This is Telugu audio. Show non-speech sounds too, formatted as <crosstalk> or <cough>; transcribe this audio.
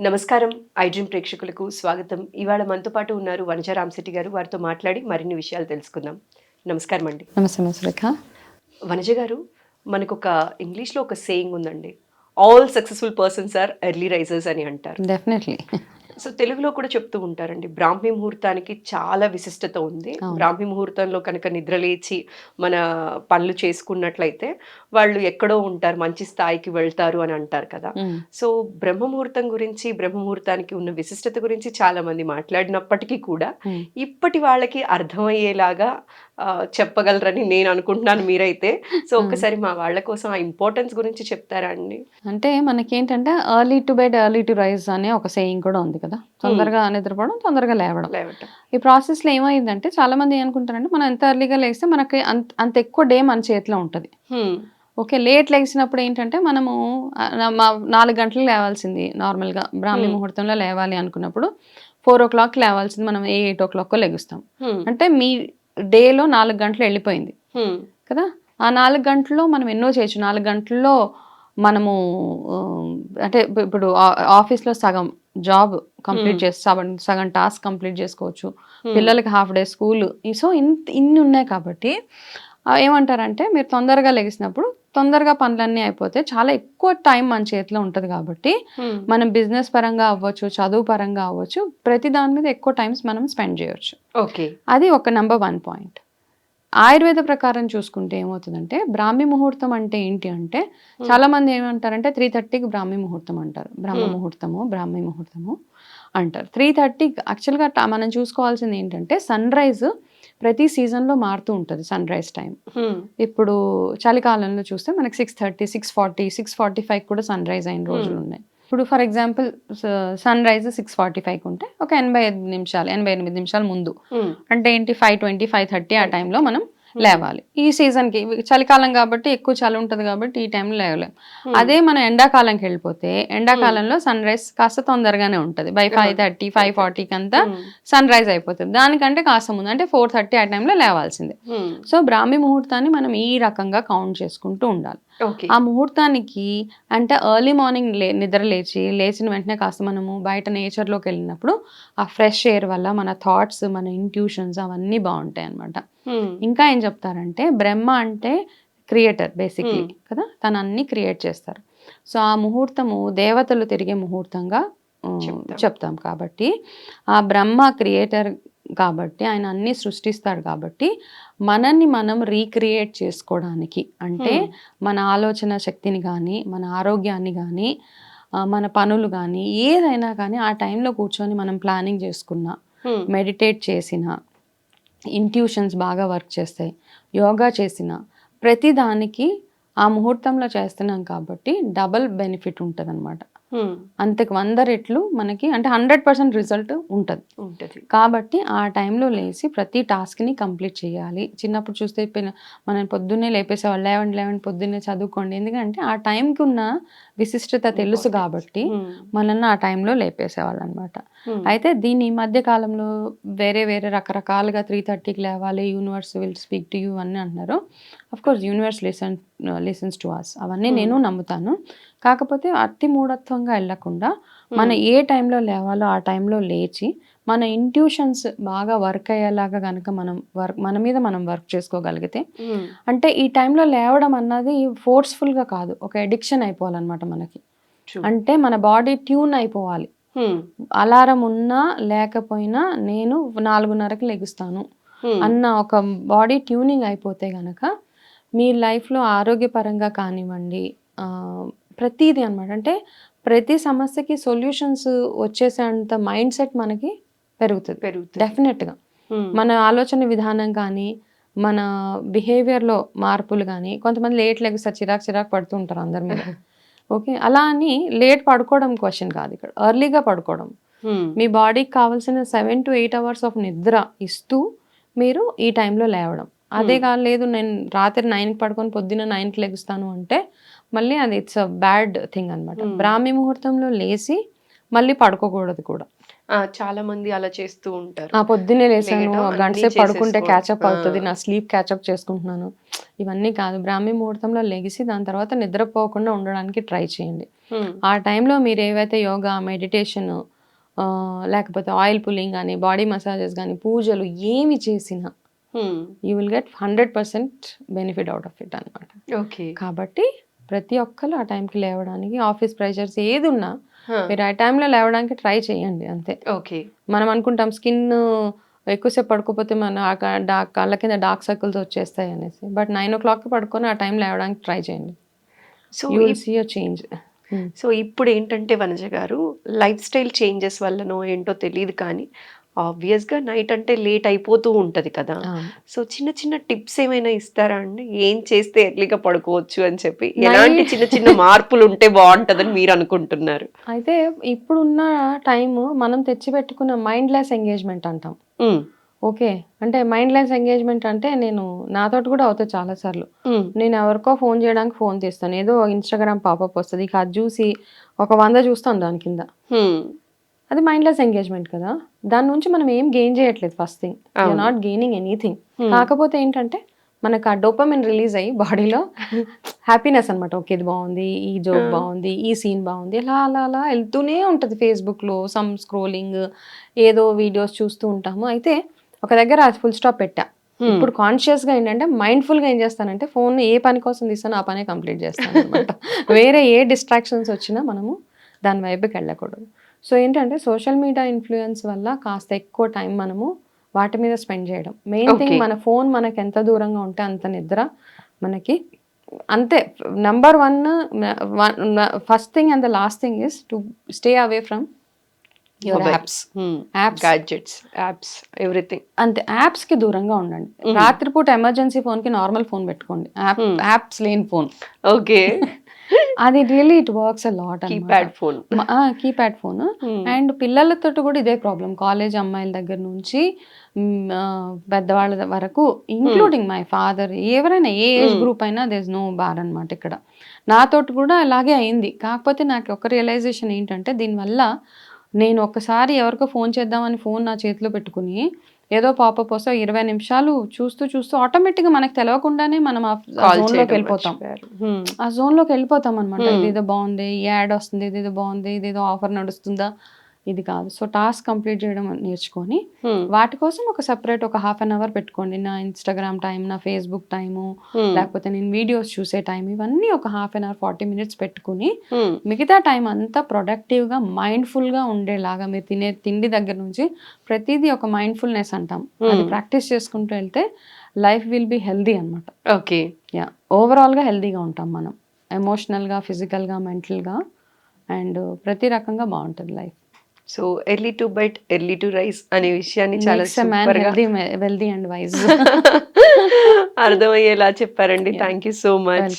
నమస్కారం. ఐడ్రీమ్ ప్రేక్షకులకు స్వాగతం. ఇవాళ మనతో పాటు ఉన్నారు వనజ రామశెట్టి గారు. వారితో మాట్లాడి మరిన్ని విషయాలు తెలుసుకుందాం. నమస్కారం అండి నమస్తే వనజ గారు మనకు ఒక ఇంగ్లీష్లో ఒక సేయింగ్ ఉందండి. All successful persons are early risers అని అంటారు. డెఫినెట్లీ సో తెలుగులో కూడా చెప్తూ ఉంటారండి బ్రాహ్మీ ముహూర్తానికి చాలా విశిష్టత ఉంది. బ్రాహ్మీ ముహూర్తంలో కనుక నిద్రలేచి మన పనులు చేసుకున్నట్లయితే వాళ్ళు ఎక్కడో ఉంటారు మంచి స్థాయికి వెళ్తారు అని అంటారు కదా. సో బ్రహ్మ ముహూర్తం గురించి బ్రహ్మ ముహూర్తానికి ఉన్న విశిష్టత గురించి చాలా మంది మాట్లాడినప్పటికీ కూడా ఇప్పటి వాళ్ళకి అర్థమయ్యేలాగా చెప్పగలరని నేను అనుకుంటున్నాను మీరైతే. సో ఒక్కసారి మా వాళ్ళ కోసం ఆ ఇంపార్టెన్స్ గురించి చెప్తారా అండి? అంటే మనకేంటంటే early to bed early to rise అనే ఒక సేయింగ్ కూడా ఉంది కదా. తొందరగా నిద్రపోవడం తొందరగా లేవడం. ఈ ప్రాసెస్లో ఏమైందంటే చాలా మంది ఏమనుకుంటారంటే మనం ఎంత ఎర్లీగా లేస్తే మనకి అంత అంత ఎక్కువ డే మన చేతిలో ఉంటుంది. హ్మ్. ఓకే లేట్ లేచినప్పుడు ఏంటంటే మనము నాలుగు గంటలకు లేవాల్సింది నార్మల్గా బ్రాహ్మీ Hmm. ముహూర్తంలో లేవాలి అనుకున్నప్పుడు ఫోర్ ఓ క్లాక్ లేవాల్సింది మనం ఎయిట్ ఓ క్లాక్ లెగుస్తాం. అంటే మీ డేలో నాలుగు గంటలు వెళ్ళిపోయింది. కదా ఆ నాలుగు గంటల్లో మనం ఎన్నో చేయొచ్చు నాలుగు గంటల్లో మనము అంటే ఇప్పు- ఇప్పుడు ఆఫీస్లో సగం జాబ్ కంప్లీట్. చేసి సగం సగం టాస్క్ కంప్లీట్ చేసుకోవచ్చు. పిల్లలకి హాఫ్ డే స్కూల్ సో ఇంత ఇన్ని ఉన్నాయి కాబట్టి ఏమంటారంటే మీరు తొందరగా లెగిసినప్పుడు తొందరగా పనులన్నీ అయిపోతే చాలా ఎక్కువ టైం మన చేతిలో ఉంటుంది కాబట్టి. మనం బిజినెస్ పరంగా అవ్వచ్చు చదువు పరంగా అవ్వచ్చు ప్రతి దాని మీద ఎక్కువ టైమ్స్ మనం స్పెండ్ చేయొచ్చు. ఓకే. అది ఒక నెంబర్ వన్ పాయింట్. ఆయుర్వేద ప్రకారం చూసుకుంటే ఏమవుతుందంటే బ్రాహ్మీ ముహూర్తం అంటే ఏంటి అంటే చాలా మంది ఏమంటారంటే త్రీ థర్టీకి బ్రాహ్మీ ముహూర్తం అంటారు. బ్రహ్మ. ముహూర్తము బ్రాహ్మీ ముహూర్తము అంటారు. త్రీ థర్టీ యాక్చువల్గా మనం చూసుకోవాల్సింది ఏంటంటే సన్ రైజ్ ప్రతి సీజన్లో మారుతూ ఉంటుంది సన్ రైజ్ టైం. ఇప్పుడు చలికాలంలో చూస్తే మనకి six thirty six forty six forty five కూడా సన్ రైజ్ అయిన రోజులు ఉన్నాయి. ఇప్పుడు for example sunrise six forty ఫైవ్కి ఉంటే ఒక ఎనభై ఐదు నిమిషాలు ఎనభై ఎనిమిది నిమిషాలు ముందు. అంటే ఏంటి? ఫైవ్ ట్వంటీ ఫైవ్ థర్టీ ఆ టైంలో మనం లేవాలి. ఈ సీజన్కి చలికాలం కాబట్టి ఎక్కువ చలి ఉంటుంది కాబట్టి ఈ టైంలో లేవలేం. Hmm. అదే మనం ఎండాకాలంకి వెళ్ళిపోతే ఎండాకాలంలో సన్ రైజ్ కాస్త తొందరగానే ఉంటుంది. బై ఫైవ్ థర్టీ ఫైవ్ ఫార్టీకి అంతా. సన్ రైజ్ అయిపోతుంది. దానికంటే కాస్త ముందు అంటే ఫోర్ థర్టీ ఆ టైంలో లేవాల్సిందే. సో బ్రాహ్మీ ముహూర్తాన్ని మనం ఈ రకంగా కౌంట్ చేసుకుంటూ ఉండాలి. ఆ ముహూర్తానికి అంటే ఎర్లీ మార్నింగ్ లే నిద్ర లేచి లేచిన వెంటనే కాస్త మనము బయట నేచర్లోకి వెళ్ళినప్పుడు ఆ ఫ్రెష్ ఎయిర్ వల్ల మన థాట్స్ మన ఇంట్యూషన్స్ అవన్నీ బాగుంటాయి అన్నమాట హ్మ్. ఇంకా ఏం చెప్తారంటే బ్రహ్మ అంటే క్రియేటర్ బేసిక్లీ. కదా తను అన్ని క్రియేట్ చేస్తారు సో ఆ ముహూర్తము దేవతలు తిరిగే ముహూర్తంగా. చెప్తాం కాబట్టి ఆ బ్రహ్మ క్రియేటర్ కాబట్టి ఆయన అన్ని సృష్టిస్తాడు కాబట్టి మనల్ని మనం రీక్రియేట్ చేసుకోవడానికి అంటే. మన ఆలోచన శక్తిని కానీ మన ఆరోగ్యాన్ని కానీ మన పనులు కానీ ఏదైనా కానీ ఆ టైంలో కూర్చొని మనం ప్లానింగ్ చేసుకున్నా. మెడిటేట్ చేసిన ఇంట్యూషన్స్ బాగా వర్క్ చేస్తాయి యోగా చేసిన ప్రతి దానికి ఆ ముహూర్తంలో చేస్తున్నాం కాబట్టి డబల్ బెనిఫిట్ ఉంటుంది. అంతకు వంద రెట్లు మనకి అంటే హండ్రెడ్ పర్సెంట్ రిజల్ట్ ఉంటుంది. ఉంటది. కాబట్టి ఆ టైంలో లేచి ప్రతి టాస్క్ని కంప్లీట్ చేయాలి. చిన్నప్పుడు చూస్తే మనం పొద్దున్నే లేపేసేవాళ్ళు లేవండి లేవండి పొద్దున్నే చదువుకోండి. ఎందుకంటే ఆ టైంకి ఉన్న విశిష్టత తెలుసు. కాబట్టి. మనల్ని ఆ టైంలో లేపేసేవాళ్ళు అనమాట. అయితే దీని ఈ మధ్య కాలంలో వేరే వేరే రకరకాలుగా త్రీ థర్టీకి లేవాలి universe will speak to you అని అంటున్నారు. Of course universe listen listens to us అవన్నీ. నేను నమ్ముతాను. కాకపోతే అతి మూఢత్వంగా వెళ్ళకుండా మన ఏ టైంలో లేవాలో ఆ టైంలో లేచి మన ఇంట్యూషన్స్ బాగా వర్క్ అయ్యేలాగా కనుక మనం వర్క్ మన మీద మనం వర్క్ చేసుకోగలిగితే. అంటే ఈ టైంలో లేవడం అన్నది ఫోర్స్ఫుల్గా కాదు ఒక ఎడిక్షన్ అయిపోవాలన్నమాట మనకి. అంటే మన బాడీ ట్యూన్ అయిపోవాలి. అలారం ఉన్నా లేకపోయినా నేను నాలుగున్నరకి లెగుస్తాను. అన్న ఒక బాడీ ట్యూనింగ్ అయిపోతే గనక మీ లైఫ్లో ఆరోగ్యపరంగా కానివ్వండి ప్రతిదీ అనమాట అంటే ప్రతి సమస్యకి సొల్యూషన్స్ వచ్చేసేంత మైండ్ సెట్ మనకి పెరుగుతుంది. పెరుగుతుంది. డెఫినెట్గా. మన ఆలోచన విధానం కానీ మన బిహేవియర్లో మార్పులు కానీ కొంతమంది లేట్ లెగిస్తారు చిరాకు చిరాకు పడుతూ ఉంటారు అందరి మీద. <laughs> ఓకే అలా అని లేట్ పడుకోవడం క్వశ్చన్ కాదు ఇక్కడ. ఎర్లీగా పడుకోవడం. మీ బాడీకి కావాల్సిన seven to eight hours of నిద్ర ఇస్తూ మీరు ఈ టైంలో లేవడం. అదే కాదు లేదు నేను రాత్రి నైన్కి పడుకొని పొద్దున్న నైన్కి లెగుస్తాను అంటే మళ్ళీ అది ఇట్స్ అ బ్యాడ్ థింగ్ అనమాట Hmm. బ్రాహ్మీ ముహూర్తంలో లేచి మళ్ళీ పడుకోకూడదు కూడా చాలా మంది అలా చేస్తూ ఉంటారు ఆ పొద్దున్నే లేసాను ఒక గంట సేపు పడుకుంటే. క్యాచప్ అవుతుంది. నా స్లీప్ క్యాచప్ చేసుకుంటున్నాను ఇవన్నీ కాదు బ్రాహ్మీ ముహూర్తంలో లెగిసి దాని తర్వాత నిద్రపోకుండా ఉండడానికి ట్రై చేయండి హ్మ్. ఆ టైంలో మీరు ఏవైతే యోగా మెడిటేషన్ లేకపోతే ఆయిల్ పుల్లింగ్ కానీ బాడీ మసాజెస్ కానీ పూజలు ఏమి చేసినా. You will get hundred percent benefit out of it అనమాట ఓకే కాబట్టి ప్రతి ఒక్కరు ఆ టైంకి లేవడానికి ఆఫీస్ ప్రెషర్స్ ఏది ఉన్నా. మీరు ఆ టైంలో లేవడానికి ట్రై చేయండి అంతే. ఓకే. మనం అనుకుంటాం స్కిన్ ఎక్కువసేపు పడుకోపోతే మన డార్క్ కళ్ళ కింద డార్క్ సర్కిల్స్ వచ్చేస్తాయి అనేసి బట్ నైన్ ఓ క్లాక్కి పడుకొని ఆ టైం లేవడానికి ట్రై చేయండి. So you see a change so ఇప్పుడు ఏంటంటే వనజ గారు లైఫ్ స్టైల్ చేంజెస్ వల్లనో ఏంటో తెలియదు కానీ ఆబ్వియస్గా నైట్ అంటే లేట్ అయిపోతూ ఉంటది కదా. సో చిన్న చిన్న టిప్స్ ఏమైనా ఇస్తారా అండి? ఏం చేస్తే ఎర్లీగా పడుకోవచ్చు అని చెప్పి? ఎలాంటి చిన్న చిన్న మార్పులు ఉంటే బాగుంటదని మీరు అనుకుంటున్నారు? అయితే ఇప్పుడున్న టైం మనం తెచ్చిపెట్టుకున్న మైండ్లెస్ ఎంగేజ్మెంట్ అంటాం. ఓకే. అంటే మైండ్లెస్ ఎంగేజ్మెంట్ అంటే నేను నాతోటి కూడా అవుతుంది చాలాసార్లు. నేను ఎవరికో ఫోన్ చేయడానికి ఫోన్ తీస్తాను. ఏదో ఇన్స్టాగ్రామ్ పాపప్ వస్తుంది. ఇక అది చూసి ఒక వంద చూస్తాను దాని కింద. అది మైండ్లెస్ ఎంగేజ్మెంట్ కదా దాని నుంచి మనం ఏం గెయిన్ చేయట్లేదు ఫస్ట్ థింగ్ అవును. Not gaining anything. కాకపోతే ఏంటంటే మనకు ఆ డోపమిన్ రిలీజ్ అయ్యి బాడీలో హ్యాపీనెస్ అనమాట ఓకే ఇది బాగుంది ఈ జోక్ Hmm. బాగుంది ఈ సీన్ బాగుంది అలా అలా అలా వెళ్తూనే ఉంటుంది ఫేస్బుక్లో సమ్ స్క్రోలింగ్ ఏదో వీడియోస్ చూస్తూ ఉంటాము అయితే ఒక దగ్గర ఫుల్ స్టాప్ పెట్టా Hmm. ఇప్పుడు కాన్షియస్గా ఏంటంటే మైండ్ఫుల్గా ఏం చేస్తానంటే ఫోన్ ఏ పని కోసం తీస్తానో ఆ పనే కంప్లీట్ చేస్తాను అనమాట <laughs> వేరే ఏ డిస్ట్రాక్షన్స్ వచ్చినా మనము దాని వైపుకి వెళ్ళకూడదు సో ఏంటంటే సోషల్ మీడియా ఇన్ఫ్లుయెన్స్ వల్ల కాస్త ఎక్కువ టైం మనము వాటి మీద స్పెండ్ చేయడం మెయిన్ థింగ్. మన ఫోన్ మనకి ఎంత దూరంగా ఉంటే అంత నిద్ర మనకి అంతే number one first thing and the last thing is to stay away from. Apps apps apps everything అంతే యాప్స్కి దూరంగా ఉండండి. Mhm. రాత్రిపూట ఎమర్జెన్సీ ఫోన్కి నార్మల్ ఫోన్ పెట్టుకోండి. App Hmm. యాప్స్ లేని ఫోన్ ఓకే <laughs> అది really it works a lot keypad phone keypad phone and పిల్లలతో కూడా ఇదే ప్రాబ్లం కాలేజ్ అమ్మాయిల దగ్గర నుంచి పెద్దవాళ్ళ వరకు ఇంక్లూడింగ్ మై ఫాదర్ ఎవరైనా ఏ ఏజ్ Hmm. గ్రూప్ అయినా దేస్ నో బార్ అనమాట ఇక్కడ. నాతోటి కూడా అలాగే అయింది. కాకపోతే నాకు ఒక రియలైజేషన్ ఏంటంటే దీనివల్ల నేను ఒక్కసారి ఎవరికో ఫోన్ చేద్దామని ఫోన్ నా చేతిలో పెట్టుకుని ఏదో పాపప్ వస్తే ఇరవై నిమిషాలు చూస్తూ చూస్తూ ఆటోమేటిక్గా మనకు తెలియకుండానే మనం ఆ జోన్లోకి వెళ్ళిపోతాం. ఆ జోన్లోకి వెళ్ళిపోతాం అనమాట. ఇదేదో బాగుంది ఈ యాడ్ వస్తుంది ఇదేదో బాగుంది ఇదేదో ఆఫర్ నడుస్తుందా ఇది కాదు సో టాస్క్ కంప్లీట్ చేయడం నేర్చుకొని. వాటి కోసం ఒక సపరేట్ ఒక హాఫ్ అన్ అవర్ పెట్టుకోండి నా ఇన్స్టాగ్రామ్ టైం నా ఫేస్బుక్ టైము. లేకపోతే నేను వీడియోస్ చూసే టైం ఇవన్నీ ఒక half an hour forty minutes పెట్టుకుని. మిగతా టైం అంతా ప్రొడక్టివ్గా మైండ్ఫుల్గా ఉండేలాగా మీరు తినే తిండి దగ్గర నుంచి ప్రతిదీ ఒక మైండ్ఫుల్నెస్ అంటాం అది. ప్రాక్టీస్ చేసుకుంటూ వెళ్తే లైఫ్ విల్ బి హెల్దీ అనమాట ఓకే యా ఓవరాల్గా హెల్దీగా ఉంటాం మనం ఎమోషనల్గా ఫిజికల్గా మెంటల్గా అండ్ ప్రతి రకంగా బాగుంటుంది life so early to bed early to rise అనే విషయాన్ని చాలా మ్యాన్ సూపర్గా హెల్దీ వెల్దీ అండ్ వైజ్ అర్థమయ్యేలా చెప్పారండి. Thank you so much